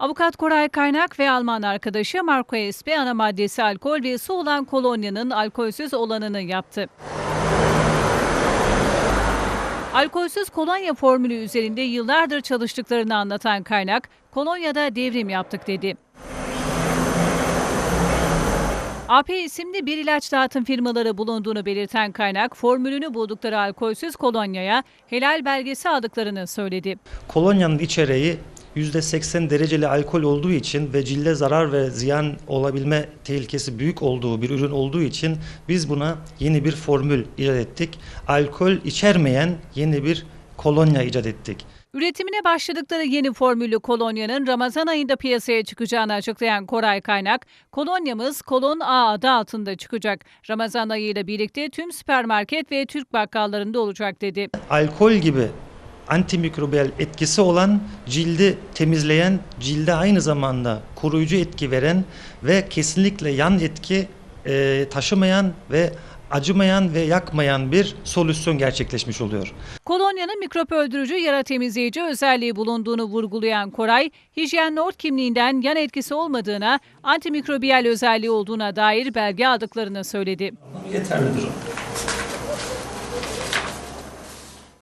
Avukat Koray Kaynak ve Alman arkadaşı Marco Espe ana maddesi alkol ve su olan kolonyanın alkolsüz olanını yaptı. Alkolsüz kolonya formülü üzerinde yıllardır çalıştıklarını anlatan kaynak, kolonyada devrim yaptık dedi. AP isimli bir ilaç dağıtım firmaları bulunduğunu belirten kaynak, formülünü buldukları alkolsüz kolonyaya helal belgesi aldıklarını söyledi. Kolonyanın içeriği %80 dereceli alkol olduğu için ve cilde zarar ve ziyan olabilme tehlikesi büyük olduğu bir ürün olduğu için biz buna yeni bir formül icat ettik. Alkol içermeyen yeni bir kolonya icat ettik. Üretimine başladıkları yeni formüllü kolonyanın Ramazan ayında piyasaya çıkacağını açıklayan Koray Kaynak, kolonyamız Kolon A adı altında çıkacak. Ramazan ayıyla birlikte tüm süpermarket ve Türk bakkallarında olacak dedi. Alkol gibi antimikrobiyal etkisi olan, cildi temizleyen, cilde aynı zamanda koruyucu etki veren ve kesinlikle yan etki e, taşımayan ve acımayan ve yakmayan bir solüsyon gerçekleşmiş oluyor. Kolonyanın mikrop öldürücü yara temizleyici özelliği bulunduğunu vurgulayan Koray, hijyen nord kimliğinden yan etkisi olmadığına, antimikrobiyal özelliği olduğuna dair belge aldıklarını söyledi. Yeterlidir o.